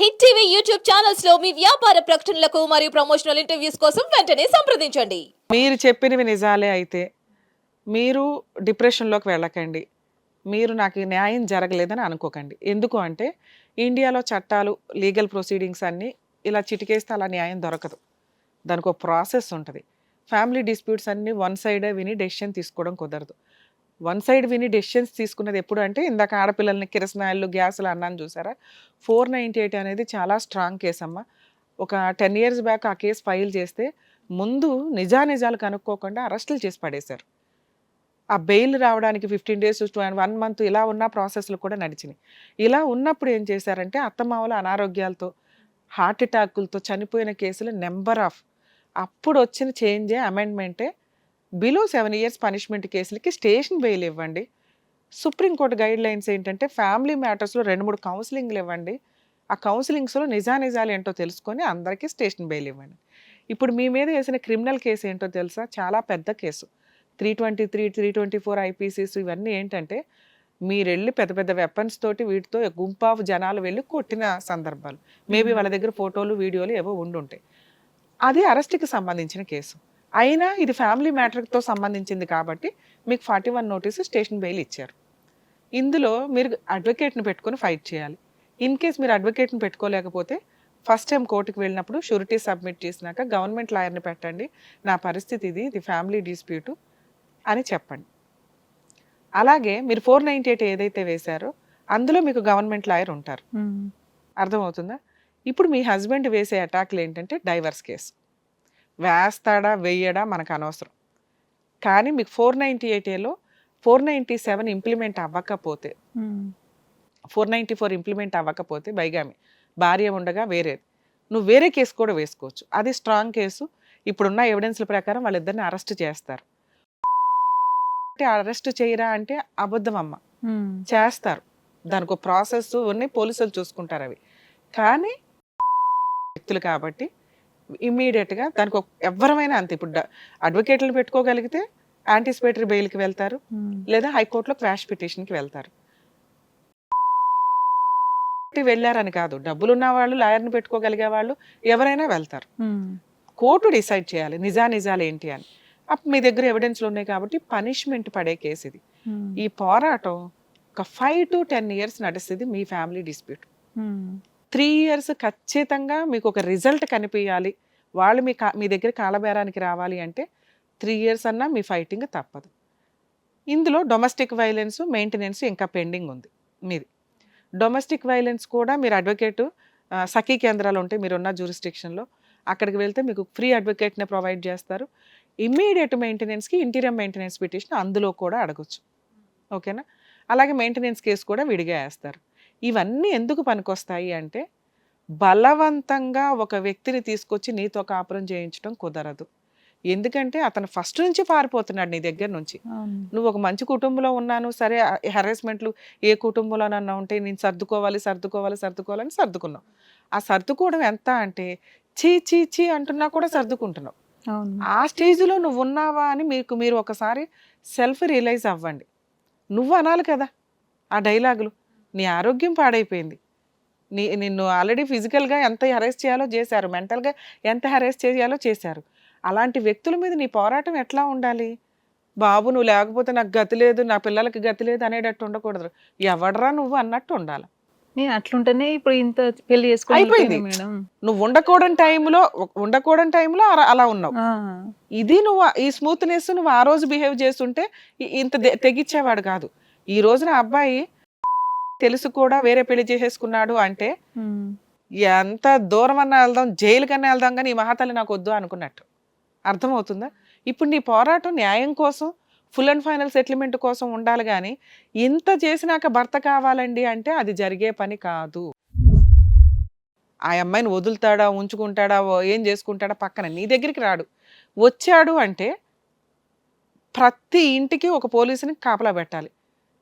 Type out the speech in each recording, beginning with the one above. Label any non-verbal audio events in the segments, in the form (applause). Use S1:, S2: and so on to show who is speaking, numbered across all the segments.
S1: Hit TV YouTube ఛానల్స్లో మీ వ్యాపార ప్రకటనలకు మరియు ప్రమోషనల్ ఇంటర్వ్యూస్ కోసం వెంటనే సంప్రదించండి.
S2: మీరు చెప్పినవి నిజాలే అయితే మీరు డిప్రెషన్లోకి వెళ్ళకండి. మీరు నాకు ఈ న్యాయం జరగలేదని అనుకోకండి. ఎందుకు అంటే ఇండియాలో చట్టాలు లీగల్ ప్రొసీడింగ్స్ అన్నీ ఇలా చిటికేస్తే అలా న్యాయం దొరకదు. దానికి ఒక ప్రాసెస్ ఉంటుంది. ఫ్యామిలీ డిస్ప్యూట్స్ అన్నీ వన్ సైడే విని డెసిషన్ తీసుకోవడం కుదరదు. వన్ సైడ్ విని డెసిషన్స్ తీసుకున్నది ఎప్పుడు అంటే ఇందాక ఆడపిల్లల్ని కిరసనాయిలు గ్యాసులు అన్నాను చూసారా? ఫోర్ నైంటీ ఎయిట్ అనేది చాలా స్ట్రాంగ్ కేసు అమ్మ ఒక టెన్ ఇయర్స్ బ్యాక్ ఆ కేసు ఫైల్ చేస్తే ముందు నిజానిజాలు కనుక్కోకుండా అరెస్టులు చేసి పడేశారు. ఆ బెయిల్ రావడానికి ఫిఫ్టీన్ డేస్ వన్ మంత్ ఇలా ఉన్న ప్రాసెస్లు కూడా నడిచినాయి. ఇలా ఉన్నప్పుడు ఏం చేశారంటే అత్తమామల అనారోగ్యాలతో హార్ట్ అటాకులతో చనిపోయిన కేసులు నెంబర్ ఆఫ్. అప్పుడు వచ్చిన చేంజే అమెండ్మెంటే బిలో సెవెన్ ఇయర్స్ పనిష్మెంట్ కేసులకి స్టేషన్ బెయిల్ ఇవ్వండి. సుప్రీంకోర్టు గైడ్ లైన్స్ ఏంటంటే ఫ్యామిలీ మ్యాటర్స్లో రెండు మూడు కౌన్సిలింగ్లు ఇవ్వండి. ఆ కౌన్సిలింగ్స్లో నిజానిజాలు ఏంటో తెలుసుకొని అందరికీ స్టేషన్ బెయిల్ ఇవ్వండి. ఇప్పుడు మీ మీద వేసిన క్రిమినల్ కేసు ఏంటో తెలుసా? చాలా పెద్ద case. Three twenty three three twenty four IPCs ఇవన్నీ ఏంటంటే మీరు వెళ్ళి పెద్ద పెద్ద వెపన్స్ తోటి వీటితో గుంపాపు జనాలు వెళ్ళి కొట్టిన సందర్భాలు. మేబీ వాళ్ళ దగ్గర ఫోటోలు వీడియోలు ఏవో ఉండుంటాయి. అది అరెస్ట్కి సంబంధించిన కేసు. అయినా ఇది ఫ్యామిలీ మ్యాటర్తో సంబంధించింది కాబట్టి మీకు forty one notice station bail ఇచ్చారు. ఇందులో మీరు అడ్వకేట్ని పెట్టుకొని ఫైట్ చేయాలి. ఇన్ కేస్ మీరు అడ్వకేట్ని పెట్టుకోలేకపోతే ఫస్ట్ టైం కోర్టుకు వెళ్ళినప్పుడు షూరిటీ సబ్మిట్ చేసినాక గవర్నమెంట్ లాయర్ని పెట్టండి. నా పరిస్థితి ఇది ఇది ఫ్యామిలీ డిస్ప్యూటు అని చెప్పండి. అలాగే మీరు ఫోర్ నైంటీ ఎయిట్ ఏదైతే వేశారో అందులో మీకు గవర్నమెంట్ లాయర్ ఉంటారు. అర్థమవుతుందా? ఇప్పుడు మీ హస్బెండ్ వేసే అటాక్లు ఏంటంటే డైవర్స్ కేసు వేస్తాడా వెయ్యడా మనకు అనవసరం కానీ మీకు ఫోర్ నైంటీ ఎయిట్ ఏలో ఫోర్ నైంటీ సెవెన్ ఇంప్లిమెంట్ అవ్వకపోతే ఫోర్ నైంటీ ఫోర్ ఇంప్లిమెంట్ అవ్వకపోతే బైగామి భార్య ఉండగా వేరేది. నువ్వు వేరే కేసు కూడా వేసుకోవచ్చు. అది స్ట్రాంగ్ కేసు. ఇప్పుడున్న ఎవిడెన్స్ల ప్రకారం వాళ్ళిద్దరిని అరెస్ట్ చేస్తారు. అరెస్ట్ చేయరా అంటే అబద్ధం అమ్మ చేస్తారు. దానికి ప్రాసెస్ ఉన్నాయి పోలీసులు చూసుకుంటారు అవి. కానీ వ్యక్తులు కాబట్టి ఇమ్మీడియట్గా దానికి ఒక ఎవరమైనా అంతే. ఇప్పుడు అడ్వకేట్లు పెట్టుకోగలిగితే యాంటిసిపేటరీ బెయిల్కి వెళ్తారు. లేదా హైకోర్టులో క్వాష్ పిటిషన్కి వెళ్తారు. వెళ్ళారని కాదు. డబ్బులు ఉన్న వాళ్ళు లాయర్ని పెట్టుకోగలిగే వాళ్ళు ఎవరైనా వెళ్తారు. కోర్టు డిసైడ్ చేయాలి. నిజా నిజాలు ఏంటి అని. అప్పుడు మీ దగ్గర ఎవిడెన్స్లు ఉన్నాయి కాబట్టి పనిష్మెంట్ పడే కేసు ఇది. ఈ పోరాటం ఒక ఫైవ్ టు టెన్ ఇయర్స్ నడుస్తుంది మీ ఫ్యామిలీ డిస్ప్యూట్ త్రీ ఇయర్స్ ఖచ్చితంగా మీకు ఒక రిజల్ట్ కనిపించాలి వాళ్ళు మీ కా- మీ దగ్గర కాలబేరానికి రావాలి అంటే త్రీ ఇయర్స్ అన్నా మీ ఫైటింగ్ తప్పదు. ఇందులో డొమెస్టిక్ వైలెన్స్ మెయింటెనెన్స్ ఇంకా పెండింగ్ ఉంది మీది. డొమెస్టిక్ వైలెన్స్ కూడా మీరు అడ్వకేటు సఖీ కేంద్రాలు ఉంటాయి మీరున్న జ్యూరిస్టిక్షన్లో అక్కడికి వెళ్తే మీకు ఫ్రీ అడ్వకేట్ని ప్రొవైడ్ చేస్తారు. ఇమ్మీడియట్ మెయింటెనెన్స్కి ఇంటీరియర్ మెయింటెనెన్స్ పిటిషన్ అందులో కూడా అడగచ్చు. ఓకేనా? అలాగే మెయింటెనెన్స్ కేసు కూడా విడిగా వేస్తారు. ఇవన్నీ ఎందుకు పనికొస్తాయి అంటే బలవంతంగా ఒక వ్యక్తిని తీసుకొచ్చి నీతో కాపురం చేయించడం కుదరదు. ఎందుకంటే అతను ఫస్ట్ నుంచి పారిపోతున్నాడు నీ దగ్గర నుంచి. నువ్వు ఒక మంచి కుటుంబంలో ఉన్నాను సరే హెరాస్మెంట్లు ఏ కుటుంబంలోనన్నా ఉంటే నేను సర్దుకోవాలి సర్దుకోవాలి సర్దుకోవాలని సర్దుకున్నావు. ఆ సర్దుకోవడం ఎంత అంటే చీ చీ చీ అంటున్నా కూడా సర్దుకుంటున్నావు. ఆ స్టేజ్లో నువ్వు ఉన్నావా అని మీకు మీరు ఒకసారి సెల్ఫ్ రియలైజ్ అవ్వండి. నువ్వు అనాలి కదా ఆ డైలాగులు. నీ ఆరోగ్యం పాడైపోయింది. నీ నిన్ను ఆల్రెడీ ఫిజికల్గా ఎంత హెరేస్ చేయాలో చేశారు మెంటల్గా ఎంత హెరేస్ చేయాలో చేశారు. అలాంటి వ్యక్తుల మీద నీ పోరాటం ఎట్లా ఉండాలి? బాబు నువ్వు లేకపోతే నాకు గతి లేదు నా పిల్లలకి గతి లేదు అనేటట్టు ఉండకూడదు. ఎవడరా నువ్వు అన్నట్టు ఉండాలి.
S3: నేను అట్లుంటేనే ఇప్పుడు ఇంత పెళ్ళి
S2: అయిపోయింది.
S3: మేడం.
S2: నువ్వు ఉండకూడని టైంలో ఉండకూడని టైంలో అలా- ఉన్నావు. ఇది నువ్వు ఈ స్మూత్నెస్ నువ్వు ఆ రోజు బిహేవ్ చేస్తుంటే ఇంత తె- తెగిచ్చేవాడు కాదు. ఈ రోజున అబ్బాయి తెలుసు కూడా వేరే పెళ్ళి చేసేసుకున్నాడు అంటే ఎంత దూరం అన్నా వెళ్దాం జైలు కన్నా వెళ్దాం కానీ ఈ మహాతల్లి నాకు వద్దు అనుకున్నట్టు. అర్థమవుతుందా? ఇప్పుడు నీ పోరాటం న్యాయం కోసం ఫుల్ అండ్ ఫైనల్ సెటిల్మెంట్ కోసం ఉండాలి కానీ ఇంత చేసినాక భర్త కావాలండి అంటే అది జరిగే పని కాదు. ఆ అమ్మాయిని వదులుతాడా ఉంచుకుంటాడా ఏం చేసుకుంటాడా పక్కన నీ దగ్గరికి రాడు. వచ్చాడు అంటే ప్రతి ఇంటికి ఒక పోలీసుని కాపలా పెట్టాలి.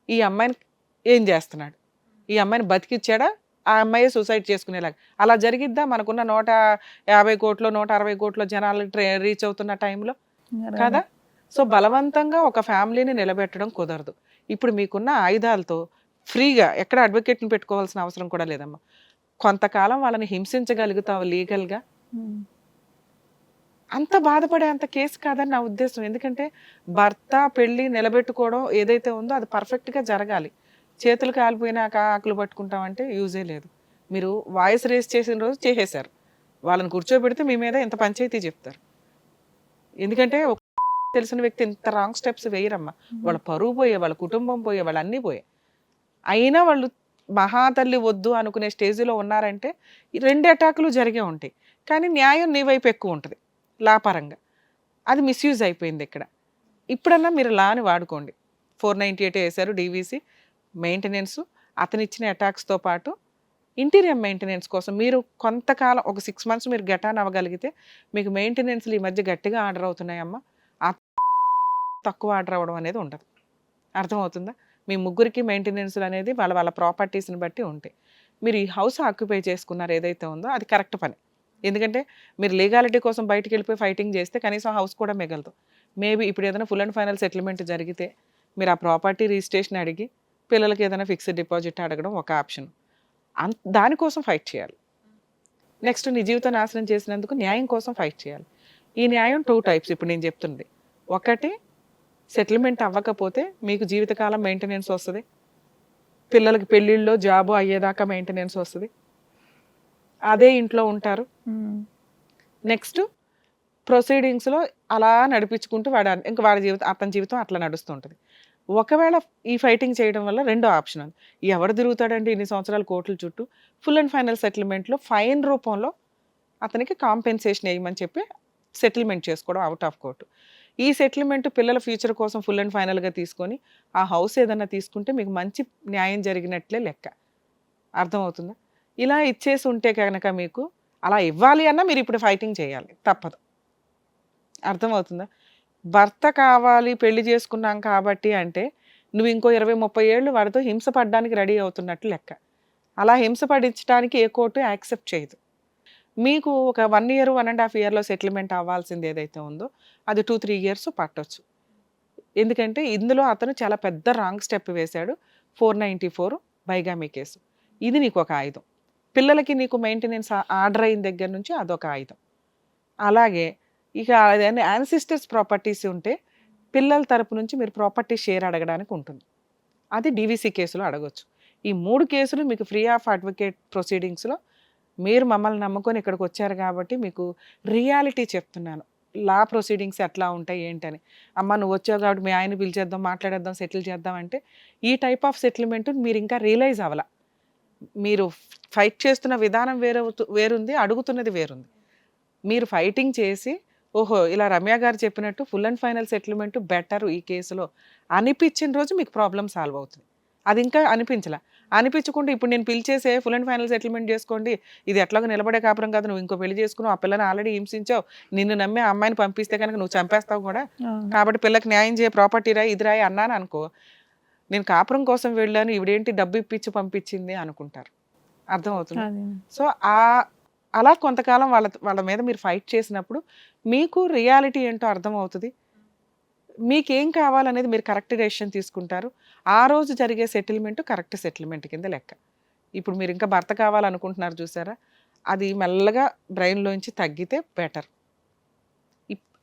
S2: ఈ అమ్మాయిని ఏం చేస్తున్నాడు? ఈ అమ్మాయిని బతికిచ్చాడా? ఆ అమ్మాయి సూసైడ్ చేసుకునేలాగా. అలా జరిగిద్దా? మనకున్న నూట యాభై కోట్లు నూట అరవై కోట్ల జనాలు రీచ్ అవుతున్న టైంలో? కదా? సో బలవంతంగా ఒక ఫ్యామిలీని నిలబెట్టడం కుదరదు. ఇప్పుడు మీకున్న ఆయుధాలతో ఫ్రీగా ఎక్కడ అడ్వకేట్ని పెట్టుకోవాల్సిన అవసరం కూడా లేదమ్మా. కొంతకాలం వాళ్ళని హింసించగలుగుతావు లీగల్గా. అంత బాధపడే అంత కేసు కాదని నా ఉద్దేశం. ఎందుకంటే భర్త పెళ్ళి నిలబెట్టుకోవడం ఏదైతే ఉందో అది పర్ఫెక్ట్గా జరగాలి. చేతులు కాలిపోయినాక ఆకులు పట్టుకుంటామంటే యూజే లేదు. మీరు వాయిస్ రేస్ చేసిన రోజు చేసేశారు. వాళ్ళని కూర్చోబెడితే మీ మీద ఇంత పంచాయతీ చెప్తారు. ఎందుకంటే ఒక (laughs) తెలిసిన వ్యక్తి ఇంత రాంగ్ స్టెప్స్ వేయరమ్మా. వాళ్ళ పరువు పోయే వాళ్ళ కుటుంబం పోయే వాళ్ళు అన్నీ పోయే. అయినా వాళ్ళు మహాతల్లి వద్దు అనుకునే స్టేజ్లో ఉన్నారంటే రెండు అటాకులు జరిగే ఉంటాయి. కానీ న్యాయం నీ వైపు ఎక్కువ ఉంటుంది. లాపరంగా అది మిస్యూజ్ అయిపోయింది ఇక్కడ. ఇప్పుడన్నా మీరు లాని వాడుకోండి. ఫోర్ నైంటీ ఎయిట్ వేశారు డీవీసీ మెయింటెనెన్స్ అతను ఇచ్చిన అటాక్స్తో పాటు ఇంటీరియర్ మెయింటెనెన్స్ కోసం మీరు కొంతకాలం ఒక సిక్స్ మంత్స్ మీరు గెటాన్ అవ్వగలిగితే మీకు మెయింటెనెన్స్లు ఈ మధ్య గట్టిగా ఆర్డర్ అవుతున్నాయమ్మా. ఆ తక్కువ ఆర్డర్ అవ్వడం అనేది ఉండదు. అర్థమవుతుందా? మీ ముగ్గురికి మెయింటెనెన్స్లు అనేది వాళ్ళ వాళ్ళ ప్రాపర్టీస్ని బట్టి ఉంటాయి. మీరు ఈ హౌస్ ఆక్యుపై చేసుకున్నారు ఏదైతే ఉందో అది కరెక్ట్ పని. ఎందుకంటే మీరు లీగాలిటీ కోసం బయటికి వెళ్ళిపోయి ఫైటింగ్ చేస్తే కనీసం హౌస్ కూడా మిగలదు. మేబీ ఇప్పుడు ఏదైనా ఫుల్ అండ్ ఫైనల్ సెటిల్మెంట్ జరిగితే మీరు ఆ ప్రాపర్టీ రిజిస్ట్రేషన్ అడిగి పిల్లలకి ఏదైనా ఫిక్స్డ్ డిపాజిట్ అడగడం ఒక ఆప్షన్. అం దానికోసం ఫైట్ చేయాలి. నెక్స్ట్ నీ జీవితం నాశనం చేసినందుకు న్యాయం కోసం ఫైట్ చేయాలి. ఈ న్యాయం టూ టైప్స్ ఇప్పుడు నేను చెప్తుంది. ఒకటి సెటిల్మెంట్ అవ్వకపోతే మీకు జీవితకాలం మెయింటెనెన్స్ వస్తుంది. పిల్లలకి పెళ్ళిళ్ళలో జాబు అయ్యేదాకా మెయింటెనెన్స్ వస్తుంది. అదే ఇంట్లో ఉంటారు. నెక్స్ట్ ప్రొసీడింగ్స్లో అలా నడిపించుకుంటూ వాడు ఇంకా వాడి జీవితం అతని జీవితం అట్లా నడుస్తుంటుంది ఒకవేళ ఈ ఫైటింగ్ చేయడం వల్ల రెండో ఆప్షన్ ఉంది ఎవడు తిరుగుతాడంటే ఇన్ని సంవత్సరాలు కోర్టుల చుట్టూ? ఫుల్ అండ్ ఫైనల్ సెటిల్మెంట్లో ఫైన్ రూపంలో అతనికి కాంపెన్సేషన్ వేయమని చెప్పి సెటిల్మెంట్ చేసుకోవడం అవుట్ ఆఫ్ కోర్టు ఈ సెటిల్మెంట్ పిల్లల ఫ్యూచర్ కోసం ఫుల్ అండ్ ఫైనల్గా తీసుకొని ఆ హౌస్ ఏదన్నా తీసుకుంటే మీకు మంచి న్యాయం జరిగినట్లే లెక్క. అర్థమవుతుందా? ఇలా ఇచ్చేసి ఉంటే కనుక మీకు అలా ఇవ్వాలి అన్నా మీరు ఇప్పుడు ఫైటింగ్ చేయాలి. తప్పదు. అర్థమవుతుందా? భర్త కావాలి పెళ్ళి చేసుకున్నాం కాబట్టి అంటే నువ్వు ఇంకో ఇరవై ముప్పై ఏళ్ళు వాడితో హింస పడడానికి రెడీ అవుతున్నట్టు లెక్క. అలా హింస పడించడానికి ఏ కోర్టు యాక్సెప్ట్ చేయదు. మీకు ఒక one year one and half ఇయర్లో సెటిల్మెంట్ అవ్వాల్సింది ఏదైతే ఉందో అది టూ త్రీ ఇయర్స్ పట్టవచ్చు ఎందుకంటే ఇందులో అతను చాలా పెద్ద రాంగ్ స్టెప్ వేశాడు four ninety four bigamy case. ఇది నీకు ఒక ఆయుధం. పిల్లలకి నీకు మెయింటెనెన్స్ ఆర్డర్ అయిన దగ్గర నుంచి అదొక ఆయుధం. అలాగే ఇక అదే యాన్సిస్టర్స్ ప్రాపర్టీస్ ఉంటే పిల్లల తరపు నుంచి మీరు ప్రాపర్టీ షేర్ అడగడానికి ఉంటుంది. అది డీవీసీ కేసులో అడగొచ్చు. ఈ మూడు కేసులు మీకు ఫ్రీ ఆఫ్ అడ్వకేట్ ప్రొసీడింగ్స్లో మీరు మమ్మల్ని నమ్ముకొని ఇక్కడికి వచ్చారు కాబట్టి మీకు రియాలిటీ చెప్తున్నాను. లా ప్రొసీడింగ్స్ ఎట్లా ఉంటాయి ఏంటని. అమ్మ నువ్వు వచ్చావు కాబట్టి మీ ఆయన పిలిచేద్దాం మాట్లాడేద్దాం సెటిల్ చేద్దాం అంటే ఈ టైప్ ఆఫ్ సెటిల్మెంట్ మీరు ఇంకా రియలైజ్ అవ్వాల. మీరు ఫైట్ చేస్తున్న విధానం వేరే వేరుంది అడుగుతున్నది వేరుంది. మీరు ఫైటింగ్ చేసి ఓహో ఇలా రమ్య గారు చెప్పినట్టు full and final settlement better ఈ కేసులో. అనిపించిన రోజు మీకు ప్రాబ్లం సాల్వ్ అవుతుంది. అది ఇంకా అనిపించలే. అనిపించకుండా ఇప్పుడు నేను పిలిచేసే ఫుల్ అండ్ ఫైనల్ సెటిల్మెంట్ చేసుకోండి. ఇది ఎట్లాగో నిలబడే కాపురం కాదు. నువ్వు ఇంకో పెళ్ళి చేసుకున్నావు. ఆ పిల్లని ఆల్రెడీ హింసించావు. నిన్ను నమ్మి ఆ అమ్మాయిని పంపిస్తే కనుక నువ్వు చంపేస్తావు కూడా. కాబట్టి పిల్లకి న్యాయం చేయ ప్రాపర్టీ రా ఇది రాయి అన్నాను అనుకో నేను కాపురం కోసం వెళ్ళాను. ఇవిడేంటి డబ్బు ఇప్పించి పంపించింది అనుకుంటారు. అర్థమవుతుంది. సో ఆ అలా కొంతకాలం వాళ్ళ వాళ్ళ మీద మీరు ఫైట్ చేసినప్పుడు మీకు రియాలిటీ ఏంటో అర్థమవుతుంది. మీకేం కావాలనేది మీరు కరెక్ట్ డెసిషన్ తీసుకుంటారు. ఆ రోజు జరిగే సెటిల్మెంట్ కరెక్ట్ సెటిల్మెంట్ కింద లెక్క. ఇప్పుడు మీరు ఇంకా భర్త కావాలనుకుంటున్నారు చూసారా? అది మెల్లగా బ్రెయిన్లోంచి తగ్గితే బెటర్.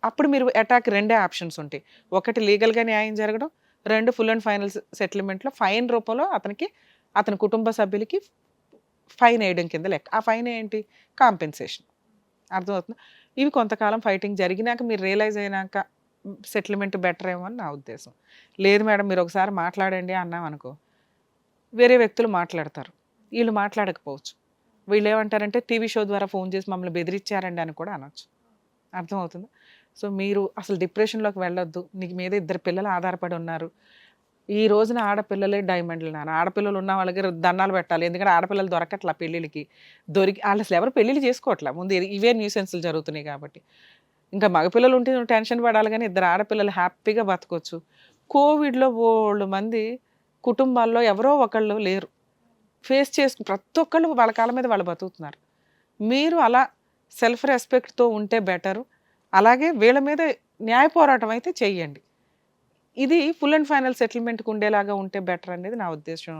S2: అప్పుడు మీరు అటాక్ రెండే ఆప్షన్స్ ఉంటాయి. ఒకటి లీగల్గా న్యాయం జరగడం రెండు ఫుల్ అండ్ ఫైనల్ సెటిల్మెంట్లో ఫైన్ రూపంలో అతనికి అతని కుటుంబ సభ్యులకి ఫైన్ వేయడం కింద లెక్క. ఆ ఫైన్ ఏంటి? కాంపెన్సేషన్. అర్థమవుతుంది? ఇవి కొంతకాలం ఫైటింగ్ జరిగినాక మీరు రియలైజ్ అయినాక సెటిల్మెంట్ బెటర్ ఏమో అని నా ఉద్దేశం. లేదు మేడం మీరు ఒకసారి మాట్లాడండి అన్నాం అనుకో. వేరే వ్యక్తులు మాట్లాడతారు. వీళ్ళు మాట్లాడకపోవచ్చు. వీళ్ళు ఏమంటారంటే టీవీ షో ద్వారా ఫోన్ చేసి మమ్మల్ని బెదిరించారండి అని కూడా అనొచ్చు. అర్థమవుతుంది? సో మీరు అసలు డిప్రెషన్లోకి వెళ్ళొద్దు. నీకు మీద ఇద్దరు పిల్లలు ఆధారపడి ఉన్నారు. ఈ రోజున ఆడపిల్లలే డైమండ్లు నాన్న. ఆడపిల్లలు ఉన్న వాళ్ళకి దండాలు పెట్టాలి. ఎందుకంటే ఆడపిల్లలు దొరకట్లా పెళ్ళిళ్ళకి. దొరికి వాళ్ళు అసలు ఎవరు పెళ్ళిళ్ళు చేసుకోవట్లే. ముందు ఇవే న్యూసెన్స్లు జరుగుతున్నాయి కాబట్టి. ఇంకా మగపిల్లలు ఉంటే నువ్వు టెన్షన్ పడాలి కానీ ఇద్దరు ఆడపిల్లలు హ్యాపీగా బతకొచ్చు. కోవిడ్లో ఓళ్ళు మంది కుటుంబాల్లో ఎవరో ఒకళ్ళు లేరు. ఫేస్ చేసు ప్రతి ఒక్కళ్ళు వాళ్ళ కాళ్ళ మీద వాళ్ళు బతుకుతున్నారు. మీరు అలా సెల్ఫ్ రెస్పెక్ట్తో ఉంటే బెటరు. అలాగే వీళ్ళ మీద న్యాయ పోరాటం అయితే చెయ్యండి. ఇది ఫుల్ అండ్ ఫైనల్ సెటిల్మెంట్కి ఉండేలాగా ఉంటే బెటర్ అనేది నా ఉద్దేశం.